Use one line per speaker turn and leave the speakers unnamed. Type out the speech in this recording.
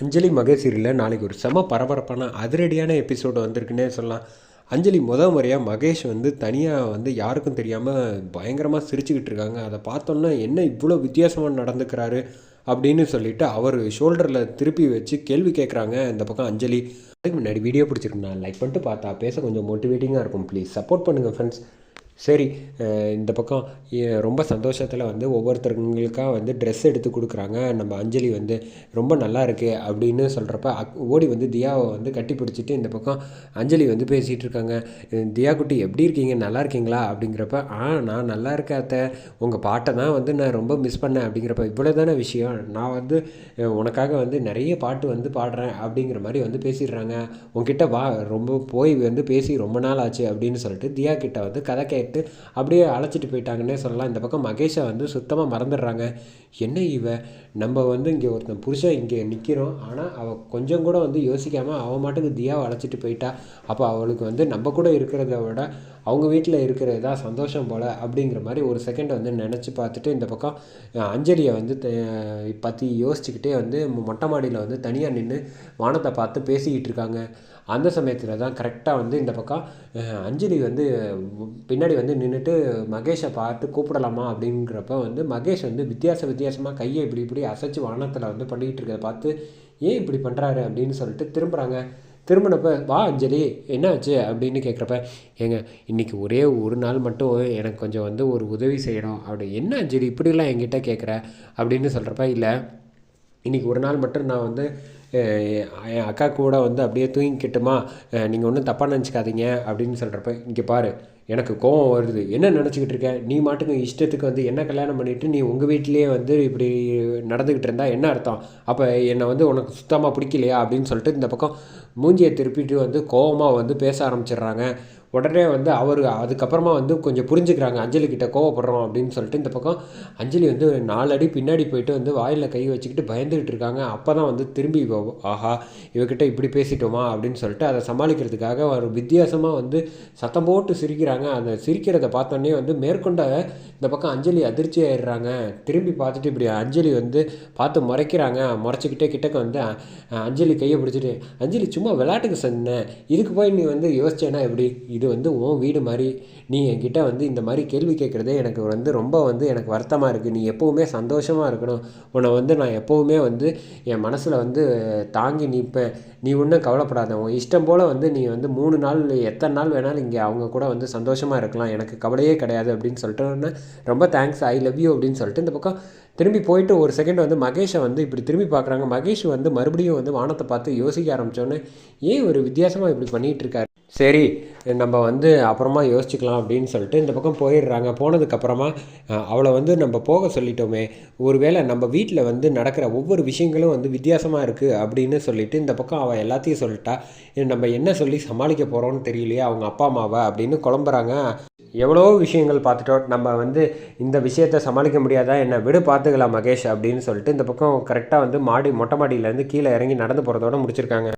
அஞ்சலி மகேஷ் நாளைக்கு ஒரு செம பரபரப்பான அதிரடியான எபிசோடு வந்திருக்குன்னே சொல்லலாம். அஞ்சலி முத முறையாக மகேஷ் வந்து தனியாக வந்து யாருக்கும் தெரியாமல் பயங்கரமாக சிரிச்சுக்கிட்டு இருக்காங்க. அதை பார்த்தோன்னா என்ன இவ்வளோ வித்தியாசமாக நடந்துக்கிறாரு அப்படின்னு சொல்லிட்டு அவர் ஷோல்டரில் திருப்பி வச்சு கேள்வி கேட்குறாங்க இந்த பக்கம் அஞ்சலி. அதுக்கு முன்னாடி வீடியோ பிடிச்சிருக்குண்ணா லைக் பண்ணிட்டு பார்த்தா பேச கொஞ்சம் மோட்டிவேட்டிங்காக இருக்கும். ப்ளீஸ் சப்போர்ட் பண்ணுங்கள் ஃப்ரெண்ட்ஸ் சரி இந்த பக்கம் ரொம்ப சந்தோஷத்தில் வந்து ஒவ்வொருத்தருங்களுக்காக வந்து ட்ரெஸ் எடுத்து கொடுக்குறாங்க. நம்ம அஞ்சலி வந்து ரொம்ப நல்லா இருக்குது அப்படின்னு சொல்கிறப்ப ஓடி வந்து தியாவை வந்து கட்டி பிடிச்சிட்டு இந்த பக்கம் அஞ்சலி வந்து பேசிகிட்டு இருக்காங்க. தியா குட்டி எப்படி இருக்கீங்க? நல்லா இருக்கீங்களா? அப்படிங்கிறப்ப ஆ நான் நல்லா இருக்கேன் அத்தை. உங்கள் பாட்டை தான் வந்து நான் ரொம்ப மிஸ் பண்ணேன். அப்படிங்கிறப்ப இவ்வளோ தானே விஷயம். நான் வந்து உனக்காக வந்து நிறைய பாட்டு வந்து பாடுறேன். அப்படிங்கிற மாதிரி வந்து பேசிடுறாங்க. உங்ககிட்ட வா ரொம்ப போய் வந்து பேசி ரொம்ப நாள் ஆச்சு. அப்படின்னு சொல்லிட்டு தியா கிட்ட வந்து கதை சேர்த்து அப்படியே அழைச்சிட்டு போயிட்டாங்கன்னே சொல்லலாம். இந்த பக்கம் மகேஷை வந்து சுத்தமாக மறந்துடுறாங்க. என்ன இவ? நம்ம வந்து இங்கே ஒருத்தன் புருஷன் இங்கே நிற்கிறோம் ஆனால் அவள் கொஞ்சம் கூட வந்து யோசிக்காமல் அவன் மாட்டுக்கு தியாவை அழைச்சிட்டு போயிட்டா. அப்போ அவளுக்கு வந்து நம்ம கூட இருக்கிறத விட அவங்க வீட்டில் இருக்கிறது தான் சந்தோஷம் போல் அப்படிங்கிற மாதிரி ஒரு செகண்டை வந்து நினச்சி பார்த்துட்டு இந்த பக்கம் அஞ்சலியை வந்து பற்றி யோசிச்சுக்கிட்டே வந்து மொட்டை மாடியில் வந்து தனியாக நின்று வானத்தை பார்த்து பேசிக்கிட்டு இருக்காங்க. அந்த சமயத்தில் தான் கரெக்டாக வந்து இந்த பக்கம் அஞ்சலி வந்து பின்னாடி வந்து நின்றுட்டு மகேஷை பார்த்து கூப்பிடலாமா அப்படிங்கிறப்ப வந்து மகேஷ் வந்து வித்தியாச வித்தியாசமாக கையை இப்படி இப்படி அசைச்சு வானத்தில் வந்து பண்ணிக்கிட்டு இருக்கிறத பார்த்து ஏன் இப்படி பண்ணுறாரு அப்படின்னு சொல்லிட்டு திரும்புகிறாங்க திரும்பினப்ப வா அஞ்சலி என்னாச்சு? அப்படின்னு கேட்குறப்ப ஏங்க இன்றைக்கி ஒரே ஒரு நாள் மட்டும் எனக்கு கொஞ்சம் வந்து ஒரு உதவி செய்யணும். அப்படி என்ன அஞ்சலி இப்படிலாம் என்கிட்ட கேட்குற அப்படின்னு சொல்கிறப்ப இல்லை இன்றைக்கி ஒரு நாள் மட்டும் நான் வந்து என் அக்கா கூட வந்து அப்படியே தூங்கிக்கிட்டுமா நீங்கள் ஒன்றும் தப்பாக நினச்சிக்காதீங்க அப்படின்னு சொல்கிறப்ப இங்கே பாரு எனக்கு கோவம் வருது. என்ன நினச்சிக்கிட்டு இருக்க? நீ மாட்டுக்கு இஷ்டத்துக்கு வந்து என்ன கல்யாணம் பண்ணிவிட்டு நீ உங்கள் வீட்டிலேயே வந்து இப்படி நடந்துக்கிட்டு இருந்தால் என்ன அர்த்தம்? அப்போ என்னை வந்து உனக்கு சுத்தமாக பிடிக்கலையா அப்படின்னு சொல்லிட்டு இந்த பக்கம் மூஞ்சியை திருப்பிட்டு வந்து கோவமாக வந்து பேச ஆரம்பிச்சிடுறாங்க. உடனே வந்து அவர் அதுக்கப்புறமா வந்து கொஞ்சம் புரிஞ்சுக்கிறாங்க. அஞ்சலி கிட்ட கோவப்படுறோம் அப்படின்னு சொல்லிட்டு இந்த பக்கம் அஞ்சலி வந்து நாலு அடி பின்னாடி போயிட்டு வந்து வாயில் கை வச்சுக்கிட்டு பயந்துகிட்டு இருக்காங்க. அப்போ தான் வந்து திரும்பி ஆஹா இவகிட்ட இப்படி பேசிட்டோமா அப்படின்னு சொல்லிட்டு அதை சமாளிக்கிறதுக்காக ஒரு வித்தியாசமாக வந்து சத்தம் போட்டு சிரிக்கிறாங்க. அந்த சிரிக்கிறத பார்த்தோன்னே வந்து மேற்கொண்ட இந்த பக்கம் அஞ்சலி அதிர்ச்சி ஆயிடுறாங்க. திரும்பி பார்த்துட்டு இப்படி அஞ்சலி வந்து பார்த்து முறைக்கிறாங்க. முறைச்சிக்கிட்டே கிட்டக்க வந்து அஞ்சலி கையை பிடிச்சிட்டு அஞ்சலி சும்மா விளையாட்டுக்கு சொன்னேன். இதுக்கு போய் நீ வந்து யோசிச்சேன்னா எப்படி? இது வந்து உன் வீடு மாதிரி. நீ என்கிட்ட வந்து இந்த மாதிரி கேள்வி கேட்குறதே எனக்கு வந்து ரொம்ப வந்து எனக்கு வருத்தமாக இருக்குது நீ எப்போவுமே சந்தோஷமாக இருக்கணும். உன்னை வந்து நான் எப்போவுமே வந்து என் மனசில் வந்து தாங்கி நிற்பேன் நீ ஒன்றும் கவலைப்படாத. உன் இஷ்டம் போல் வந்து நீ வந்து மூணு நாள் எத்தனை நாள் வேணாலும் இங்கே அவங்க கூட வந்து சந்தோஷமாக இருக்கலாம். எனக்கு கவலையே கிடையாது அப்படின்னு சொல்லிட்டு ரொம்ப தேங்க்ஸ் ஐ லவ் யூ அப்படின்னு சொல்லிட்டு இந்த பக்கம் திரும்பி போயிட்டு ஒரு செகண்ட் வந்து மகேஷை வந்து இப்படி திரும்பி பார்க்குறாங்க. மகேஷ் வந்து மறுபடியும் வந்து வானத்தை பார்த்து யோசிக்க ஆரம்பித்தோன்னே ஏன் ஒரு வித்தியாசமாக இப்படி பண்ணிகிட்டு இருக்காரு? சரி நம்ம வந்து அப்புறமா யோசிச்சுக்கலாம் அப்படின்னு சொல்லிட்டு இந்த பக்கம் போயிடுறாங்க. போனதுக்கப்புறமா அவளை வந்து நம்ம போக சொல்லிட்டோமே. ஒருவேளை நம்ம வீட்டில் வந்து நடக்கிற ஒவ்வொரு விஷயங்களும் வந்து வித்தியாசமாக இருக்குது அப்படின்னு சொல்லிட்டு இந்த பக்கம் அவள் எல்லாத்தையும் சொல்லிட்டா. நம்ம என்ன சொல்லி சமாளிக்க போகிறோம்னு தெரியலையே அவங்க அப்பா அம்மாவை அப்படின்னு குழம்புறாங்க. எவ்வளோ விஷயங்கள் பார்த்துட்டோம். நம்ம வந்து இந்த விஷயத்தை சமாளிக்க முடியாதா? என்ன விடு பார்த்துக்கலாம் மகேஷ் அப்படின்னு சொல்லிட்டு இந்த பக்கம் கரெக்டாக வந்து மாடி மொட்டை மாடியிலேருந்து கீழே இறங்கி நடந்து போகிறதோட முடிச்சிருக்காங்க.